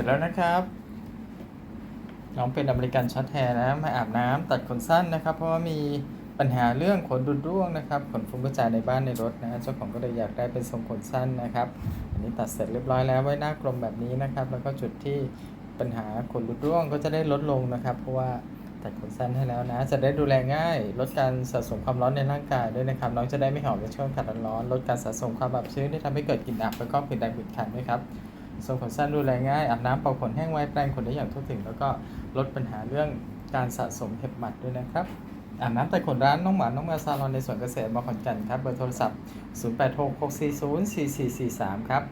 ร็จแล้วนะครับ น้องเป็นอเมริกันช็อตแฮร์นะ มาอาบน้ำตัดขนสั้นนะครับ เพราะว่ามีปัญหาเรื่องขนดุดร่วงนะครับขนฟุ้งกระจายในบ้านในรถนะเจ้าของก็เลยอยากได้เป็นทรงขนสั้นนะครับ อันนี้ตัดเสร็จเรียบร้อยแล้วไว้หน้ากลมแบบนี้นะครับ แล้วก็จุดที่ปัญหาขนดุดร่วงก็จะได้ลดลงนะครับ เพราะว่าตัดขนสั้นให้แล้วนะ จะได้ดูแลง่าย ลดการสะสมความร้อนในร่างกายด้วยนะครับ น้องจะได้ไม่หอบในช่วงขัดร้อน ลดการสะสมความอับชื้นที่ทำให้เกิดกลิ่นอับแล้วก็ผื่นแดงผื่นคันด้วยครับ ทรงขนสั้นดูแลง่ายอาบน้ำเป่าขนแห้งไว้แปรงขนได้อย่างทั่วถึง แล้วก็ลดปัญหาเรื่องการสะสมเห็บหมัดด้วยนะครับอาบน้ำแต่ขนร้านน้องหมา น้องแมวซาลอนในสวนเกษตรมาขอนแก่นครับ เบอร์โทรศัพท์ 0866404443 ครับ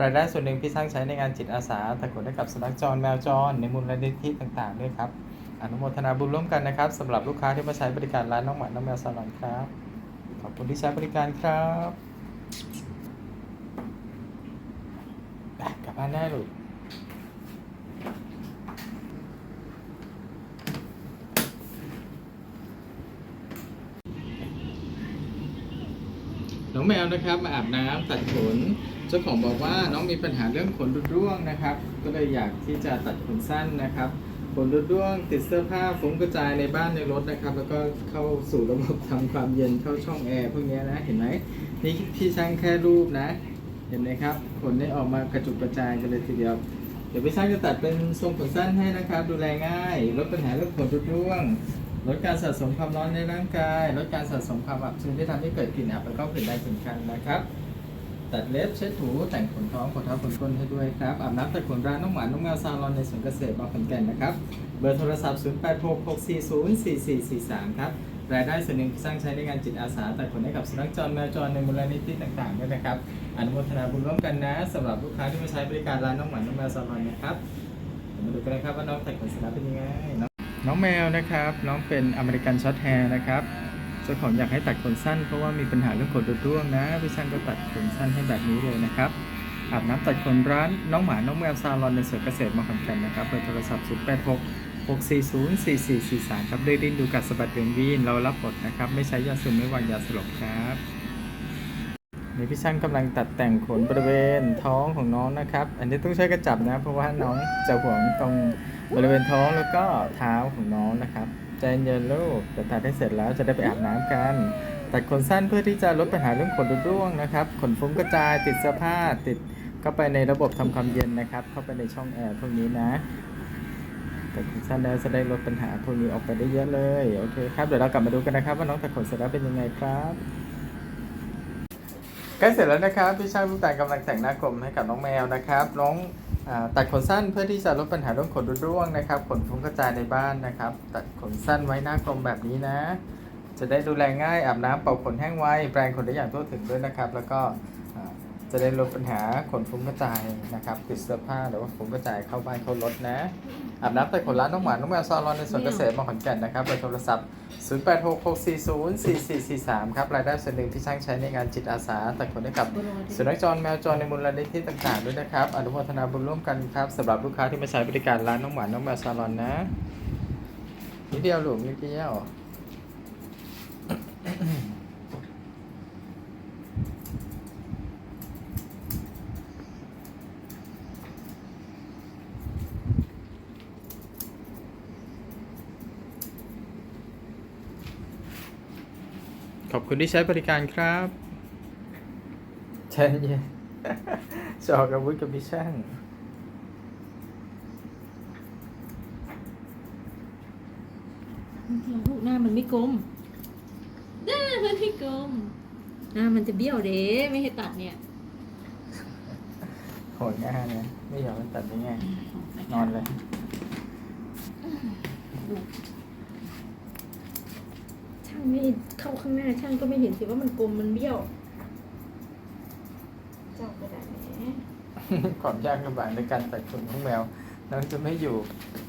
รายได้ส่วนหนึ่งพี่สร้างใช้ในงานจิตอาสาแต่ขนให้กับสุนัขจรแมวจร ในมูลนิธิต่างๆ ด้วยครับ อนุโมทนาบุญร่วมกันนะครับสำหรับลูกค้าที่มาใช้บริการร้านน้องหมา น้องแมวซาลอนครับ ขอบคุณที่ใช้บริการครับไปกลั บบ้านได้ลูกน้องแมวนะครับมาอาบน้ำตัดขนเจ้าของบอกว่าน้องมีปัญหาเรื่องขนรุดร่วงนะครับ ก็เลยอยากที่จะตัดขนสั้นนะครับขนรุดร่วงติดเสื้อผ้าฟุ้งกระจายในบ้านในรถนะครับ แล้วก็เข้าสู่ระบบทำความเย็นเข้าช่องแอร์พวกนี้นะเห็นไหมนี่พี่ช่างแค่รูปนะ เห็นไหมครับขนได้ออกมากระจุกกระจายกันเลยทีเดียว เดี๋ยวพี่ช่างจะตัดเป็นทรงขนสั้นให้นะครับ ดูแลง่าย ลดปัญหาเรื่องขนรุดร่วงลดการสะสมความร้อนในร่างกาย ลดการสะสมความอับชื้นที่ทำให้เกิดกลิ่นอับแล้วก็ผื่นแดงผื่นคันนะครับ ตัดเล็บเช็ดถูแต่งขนท้องขนเท้าขนก้นให้ด้วยครับอาบน้ำตัดขนร้านน้องหมาน้องแมวซาลอนในสวนเกษตรบางขอนแก่นนะครับ เบอร์โทรศัพท์ 0866404443 ครับ รายได้ส่วนหนึ่งสร้างใช้ในงานจิตอาสาแตัดขนให้กับสุนัขจรแมวจรในมูลนิธิต่างๆด้วยนะครับอนุโมทนาบุญร่วมกันนะสำหรับลูกค้าที่มาใช้บริการร้านน้องหมาน้องแมวซาลอนนะครับมาดูกันนะครับว่าน้องตัดขนสร็จแล้วเป็นยังไงน้องแมวนะครับ น้องเป็นอเมริกันช็อตแฮร์นะครับเจ้าของอยากให้ตัดขนสั้นเพราะว่ามีปัญหาเรื่องขนรุดร่วงนะพี่ช่างก็ตัดขนสั้นให้แบบนี้เลยนะครับอาบน้ำตัดขนร้านน้องหมาน้องแมวซาลอนในสวนเกษตรมาขอนแก่นนะครับเบอร์โทรศัพท์ 0 6404443 ครับด้วยดิ้นดูกัดสะบัดเวียนวีนเรารับหมดนะครับ ไม่ใช้ยาสูบไม่วางยาสลบครับนี่พี่ช่างกำลังตัดแต่งขนบริเวณท้องของน้องนะครับ อันนี้ต้องใช้กระจับนะ เพราะว่าน้องจะห่วงตรงบริเวณท้องแล้วก็เท้าของน้องนะครับใจเย็นลูกเดี๋ยวตัดให้เสร็จแล้วจะได้ไปอาบน้ำกัน ตัดขนสั้นเพื่อที่จะลดปัญหาเรื่องขนรุดร่วงนะครับ ขนฟุ้งกระจายติดเสื้อผ้าติดเข้าไปในระบบทำความเย็นนะครับ เข้าไปในช่องแอร์พวกนี้นะ ตัดขนสั้นแล้วจะได้ลดปัญหาพวกนี้ออกไปได้เยอะเลยโอเคครับเดี๋ยวเรากลับมาดูกันนะครับว่าน้องตัดขนเสร็จแล้วเป็นยังไงครับใกล้เสร็จแล้วนะครับพี่ช่างผู้แต่งกำลังแต่งหน้ากลมให้กับน้องแมวนะครับน้องตัดขนสั้นเพื่อที่จะลดปัญหาเรื่องขนรุดร่วงนะครับขนฟุ้งกระจายในบ้านนะครับ ตัดขนสั้นไว้หน้ากลมแบบนี้นะ จะได้ดูแลง่ายอาบน้ำเป่าขนแห้งไว้แปรงขนได้อย่างทั่วถึงด้วยนะครับ แล้วก็ จะได้ลดปัญหาขนฟุ้งกระจายนะครับติดเสื้อผ้าหรือว่าฟุ้งกระจายเข้าบ้านเข้ารถนะอาบน้ำแต่ขนร้านน้องหมาน้องแมวซาลอนในสวนเกษตรมาขอนแก่นนะครับเบอร์โทรศัพท์ 0866404443 ครับรายได้ส่วนหนึ่งที่ช่างใช้ในงานจิตอาสาแตัดขนให้กับสุนัขจรแมวจรในมูลนิธิต่างๆด้วยนะครับอนุโมทนาบุญร่วมกันครับสำหรับลูกค้าที่มาใช้บริการร้านน้องหวานน้องแมวซาลอนนะนิดเดียวหลูกนิดเดียว ขอบคุณที่ใช้บริการครับเช่นเย็นจอกอาวุธกับพิช่างลูกหน้ามันไม่กลมหน้ามันไม่กลมหน้ามันจะเบี้ยวเด้ไม่ให้ตัดเนี่ยโหดง่ายนะไม่ยอมให้ตัดได้ไงนอนเลยช่าง ไม่เข้าข้างหน้าช่างก็ไม่เห็นสิว่ามันกลมมันเบี้ยวเจ้ากระดาษแหมความยากลำบากในการตัดขนของแมวน้องจะไม่อยู่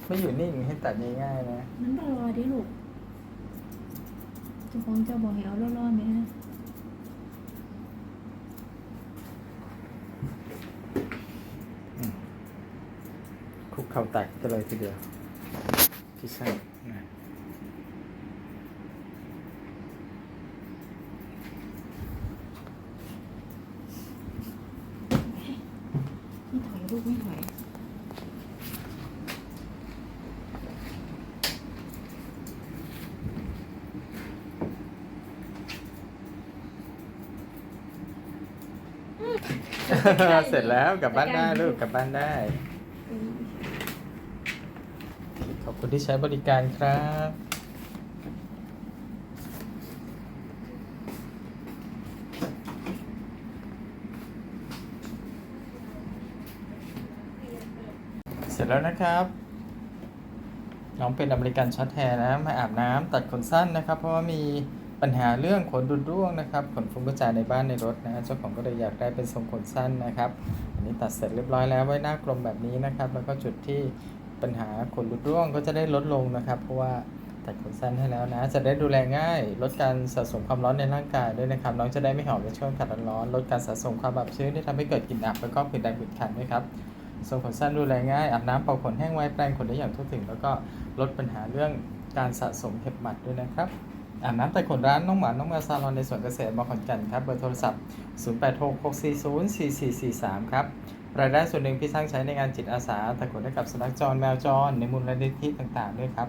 ไม่อยู่นิ่งให้ตัดง่ายๆนะมันรอดิลูกเจ้าของเจ้าบอกให้เอาล่อๆไหมฮะคุกเข่าตัดกันเลยทีเดียวพี่ช่างนะ สู้ไม่ไหวเสร็จแล้วกลับบ้านได้ลูกกลับบ้านได้ ขอบคุณที่ใช้บริการครับ เสร็จแล้วนะครับ น้องเป็นอเมริกันช็อตแฮร์นะ มาอาบน้ำตัดขนสั้นนะครับ เพราะว่ามีปัญหาเรื่องขนดุดร่วงนะครับ ขนฟุ้งกระจายในบ้านในรถนะ เจ้าของก็เลยอยากได้เป็นทรงขนสั้นนะครับ อันนี้ตัดเสร็จเรียบร้อยแล้วไว้หน้ากลมแบบนี้นะครับ แล้วก็จุดที่ปัญหาขนหลุดร่วงก็จะได้ลดลงนะครับ เพราะว่าตัดขนสั้นให้แล้วนะ จะได้ดูแลง่าย ลดการสะสมความร้อนในร่างกายด้วยนะครับ น้องจะได้ไม่หอบในช่วงอากาศร้อน ลดการสะสมความอับชื้นที่ทำให้เกิดกลิ่นอับแล้วก็ผื่นแดงผื่นคันด้วยครับ ทรงขนสั้นดูแลง่ายอาบน้ำเป่าขนแห้งไว้แปรงขนได้อย่างทั่วถึง แล้วก็ลดปัญหาเรื่องการสะสมเห็บหมัดด้วยนะครับอาบน้ำแต่ขนร้านน้องหมา น้องแมวซาลอนในสวนเกษตรมอขอนแก่นครับ เบอร์โทรศัพท์ 0866404443 ครับ รายได้ส่วนหนึ่งพี่สร้างใช้ในงานจิตอาสาแต่ขนให้กับสุนัขจรแมวจร ในมูลนิธิต่างๆ ด้วยครับ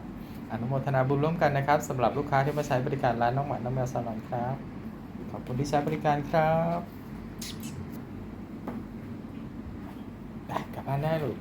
อนุโมทนาบุญร่วมกันนะครับสำหรับลูกค้าที่มาใช้บริการร้านน้องหมา น้องแมวซาลอนครับ ขอบคุณที่ใช้บริการครับ ไปกลับบ้านได้ลูก